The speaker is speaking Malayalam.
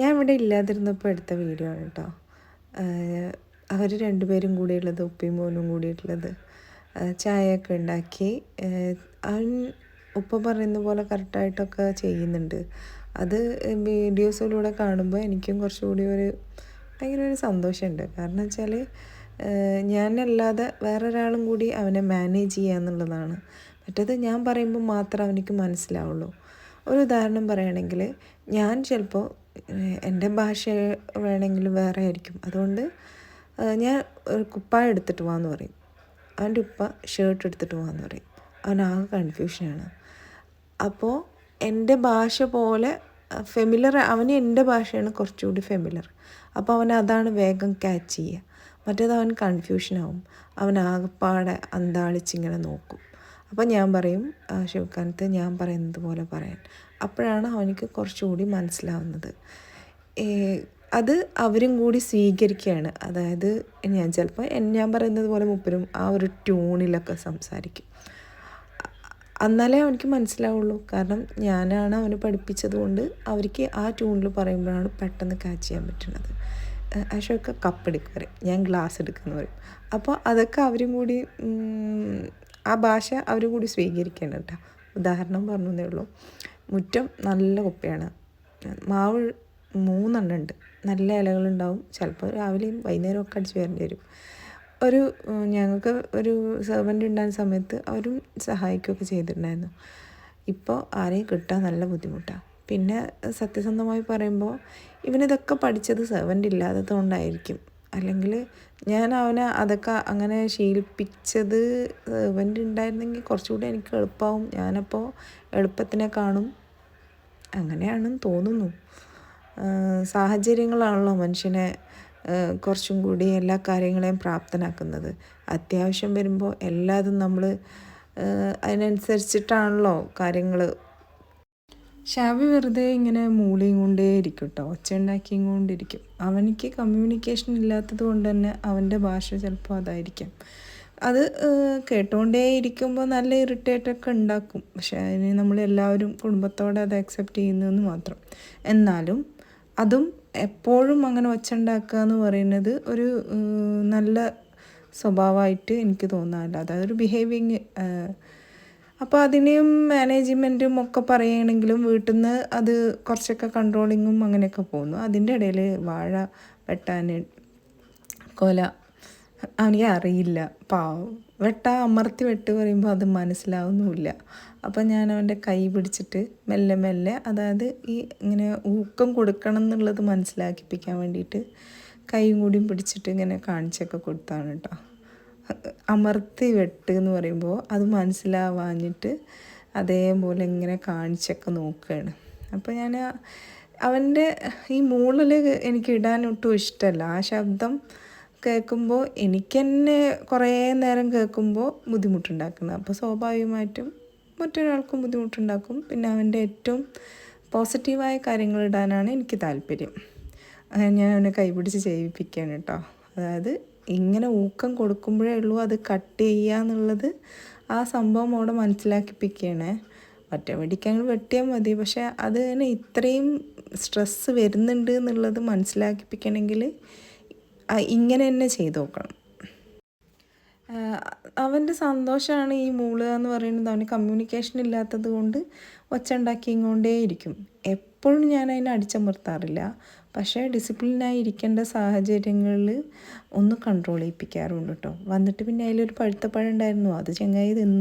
ഞാൻ ഇവിടെ ഇല്ലാതിരുന്നപ്പോൾ എടുത്ത വീഡിയോ ആണ് കേട്ടോ അവർ രണ്ടുപേരും കൂടിയുള്ളത് ഉപ്പയും മോനും കൂടിയിട്ടുള്ളത്. ചായയൊക്കെ ഉണ്ടാക്കി. അവൻ ഉപ്പ പറയുന്ന പോലെ കറക്റ്റായിട്ടൊക്കെ ചെയ്യുന്നുണ്ട്. അത് വീഡിയോസിലൂടെ കാണുമ്പോൾ എനിക്കും കുറച്ചുകൂടി ഒരു ഭയങ്കര ഒരു സന്തോഷമുണ്ട്. കാരണം വെച്ചാൽ ഞാനല്ലാതെ വേറൊരാളും കൂടി അവനെ മാനേജ് ചെയ്യുക എന്നുള്ളതാണ്. മറ്റേത് ഞാൻ പറയുമ്പോൾ മാത്രം അവനിക്ക് മനസ്സിലാവുള്ളൂ. ഒരു ഉദാഹരണം പറയുകയാണെങ്കിൽ ഞാൻ ചിലപ്പോൾ എന്റെ ഭാഷ വേണമെങ്കിൽ വേറെ ആയിരിക്കും. അതുകൊണ്ട് ഞാൻ ഒരു കുപ്പായം എടുത്തിട്ട് പോകാന്ന് പറയും. അവന്റെ ഉപ്പ ഷർട്ട് എടുത്തിട്ട് പോകാമെന്ന് പറയും. അവനാകെ കൺഫ്യൂഷനാണ് അപ്പോൾ എന്റെ ഭാഷ പോലെ ഫെമിലർ അവന് എന്റെ ഭാഷയാണ് കുറച്ചുകൂടി ഫെമിലർ അപ്പോൾ അവൻ അതാണ് വേഗം ക്യാച്ച് ചെയ്യുക. മറ്റേത് അവൻ കൺഫ്യൂഷനാവും അവൻ ആകെപ്പാടെ അന്താളിച്ചിങ്ങനെ നോക്കും. അപ്പോൾ ഞാൻ പറയും ശിവകാലത്ത് ഞാൻ പറയുന്നത് പോലെ പറയാൻ. അപ്പോഴാണ് അവനിക്ക് കുറച്ചുകൂടി മനസ്സിലാവുന്നത്. അത് അവരും കൂടി സ്വീകരിക്കുകയാണ്. അതായത് ഞാൻ ചിലപ്പോൾ ഞാൻ പറയുന്നത് പോലെ മുപ്പരും ആ ഒരു ട്യൂണിലൊക്കെ സംസാരിക്കും. എന്നാലേ അവനിക്ക് മനസ്സിലാവുള്ളൂ. കാരണം ഞാനാണ് അവനെ പഠിപ്പിച്ചത് കൊണ്ട് അവർക്ക് ആ ട്യൂണിൽ പറയുമ്പോഴാണ് പെട്ടെന്ന് കാച്ച് ചെയ്യാൻ പറ്റുന്നത്. അശോക്ക കപ്പ് എടുക്കുക ഞാൻ ഗ്ലാസ് എടുക്കുന്നു അപ്പോൾ അതൊക്കെ അവരും കൂടി ആ ഭാഷ അവർ കൂടി സ്വീകരിക്കണം കേട്ടോ ഉദാഹരണം പറഞ്ഞതേ ഉള്ളൂ. മുറ്റം നല്ല കുപ്പയാണ്. മാവ് മൂന്നെണ്ണം ഉണ്ട്. നല്ല ഇലകളുണ്ടാവും. ചിലപ്പോൾ രാവിലെയും വൈകുന്നേരവും ഒക്കെ അടിച്ചു വരേണ്ടി വരും. ഒരു ഞങ്ങൾക്ക് ഒരു സെർവന്റ് ഉണ്ടായിരുന്ന സമയത്ത് അവരും സഹായിക്കുകയൊക്കെ ചെയ്തിട്ടുണ്ടായിരുന്നു. ഇപ്പോൾ ആരെയും കിട്ടാൻ നല്ല ബുദ്ധിമുട്ടാണ് പിന്നെ സത്യസന്ധമായി പറയുമ്പോൾ ഇവനിതൊക്കെ പഠിച്ചത് സെർവന്റ് ഇല്ലാത്തതുകൊണ്ടായിരിക്കും. അല്ലെങ്കിൽ ഞാൻ അവനെ അതൊക്കെ അങ്ങനെ ശീലിപ്പിച്ചത് ഇവന്റെ ഉണ്ടായിരുന്നെങ്കിൽ കുറച്ചുകൂടി എനിക്ക് എളുപ്പമാവും ഞാനപ്പോൾ എളുപ്പത്തിനെ കാണും. അങ്ങനെയാണെന്ന് തോന്നുന്നു. സാഹചര്യങ്ങളാണല്ലോ മനുഷ്യനെ കുറച്ചും കൂടി എല്ലാ കാര്യങ്ങളെയും പ്രാപ്തനാക്കുന്നത്. അത്യാവശ്യം വരുമ്പോൾ എല്ലാതും നമ്മൾ അതിനനുസരിച്ചിട്ടാണല്ലോ കാര്യങ്ങൾ ഷാവി വെറുതെ ഇങ്ങനെ മൂളിയും കൊണ്ടേ ഇരിക്കും കേട്ടോ ഒച്ച ഉണ്ടാക്കിയും കൊണ്ടിരിക്കും. അവനിക്ക് കമ്മ്യൂണിക്കേഷൻ ഇല്ലാത്തത് കൊണ്ട് തന്നെ അവന്റെ ഭാഷ ചിലപ്പോൾ അതായിരിക്കാം. അത് കേട്ടുകൊണ്ടേ ഇരിക്കുമ്പോൾ നല്ല ഇറിറ്റേറ്റൊക്കെ ഉണ്ടാക്കും. പക്ഷേ അതിന് നമ്മളെല്ലാവരും കുടുംബത്തോടെ അത് അക്സെപ്റ്റ് ചെയ്യുന്നതെന്ന് മാത്രം. എന്നാലും അതും എപ്പോഴും അങ്ങനെ ഒച്ച ഉണ്ടാക്കുക എന്ന് പറയുന്നത് ഒരു നല്ല സ്വഭാവമായിട്ട് എനിക്ക് തോന്നാറില്ല. അതായത് ഒരു ബിഹേവിങ് അപ്പോൾ അതിനെയും മാനേജ്മെന്റും ഒക്കെ പറയുകയാണെങ്കിലും വീട്ടിൽ നിന്ന് അത് കുറച്ചൊക്കെ കൺട്രോളിങ്ങും അങ്ങനെയൊക്കെ പോകുന്നു. അതിന്റെ ഇടയിൽ വാഴ വെട്ടാൻ കൊല അവനെ അറിയില്ല. പാവം. വെട്ട അമർത്തി വെട്ട് പറയുമ്പോൾ അത് മനസ്സിലാവുന്നുമില്ല. അപ്പം ഞാൻ അവന്റെ കൈ പിടിച്ചിട്ട് മെല്ലെ മെല്ലെ അതായത് ഈ ഇങ്ങനെ ഊക്കം കൊടുക്കണം എന്നുള്ളത് മനസ്സിലാക്കിപ്പിക്കാൻ വേണ്ടിയിട്ട് കൈയും കൂടിയും പിടിച്ചിട്ട് ഇങ്ങനെ കാണിച്ചൊക്കെ കൊടുത്താണ് കേട്ടോ അമർത്തി വെട്ട് എന്ന് പറയുമ്പോൾ അത് മനസ്സിലാവാഞ്ഞിട്ട് അതേപോലെ ഇങ്ങനെ കാണിച്ചൊക്കെ നോക്കുകയാണ് അപ്പോൾ ഞാൻ അവന്റെ ഈ മൂളിൽ എനിക്ക് ഇടാൻ ഒട്ടും ഇഷ്ടമല്ല. ആ ശബ്ദം കേൾക്കുമ്പോൾ എനിക്ക് തന്നെ കുറേ നേരം കേൾക്കുമ്പോൾ ബുദ്ധിമുട്ടുണ്ടാക്കുന്നത്. അപ്പോൾ സ്വാഭാവികമായിട്ടും മറ്റൊരാൾക്കും ബുദ്ധിമുട്ടുണ്ടാക്കും. പിന്നെ അവന്റെ ഏറ്റവും പോസിറ്റീവായ കാര്യങ്ങൾ ഇടാനാണ് എനിക്ക് താല്പര്യം. ഞാൻ അവനെ കൈപിടിച്ച് ചെയ്യിപ്പിക്കുകയാണ് കേട്ടോ. അതായത് ഇങ്ങനെ ഊക്കം കൊടുക്കുമ്പോഴേ ഉള്ളൂ അത് കട്ട് ചെയ്യുക എന്നുള്ളത് ആ സംഭവം അവിടെ മനസ്സിലാക്കിപ്പിക്കുകയാണ്. ഒറ്റ വെടിക്കാൻ വെട്ടിയാൽ മതി പക്ഷേ അത് തന്നെ ഇത്രയും സ്ട്രെസ്സ് വരുന്നുണ്ട് എന്നുള്ളത് മനസ്സിലാക്കിപ്പിക്കണമെങ്കിൽ ഇങ്ങനെ തന്നെ ചെയ്തു നോക്കണം. അവന്റെ സന്തോഷമാണ് ഈ മൂളുക എന്ന് പറയുന്നത്. അവന് കമ്മ്യൂണിക്കേഷൻ ഇല്ലാത്തത് കൊണ്ട് ഒച്ച ഉണ്ടാക്കിക്കൊണ്ടേയിരിക്കും എപ്പോഴും ഞാൻ അതിനെ അടിച്ചമർത്താറില്ല. പക്ഷേ ഡിസിപ്ലിനായി ഇരിക്കേണ്ട സാഹചര്യങ്ങളിൽ ഒന്ന് കൺട്രോൾ ചെയ്യിപ്പിക്കാറുണ്ട് കേട്ടോ. വന്നിട്ട് പിന്നെ അതിലൊരു പഴുത്ത പഴം ഉണ്ടായിരുന്നു. അത് ചെങ്ങായി തിന്നു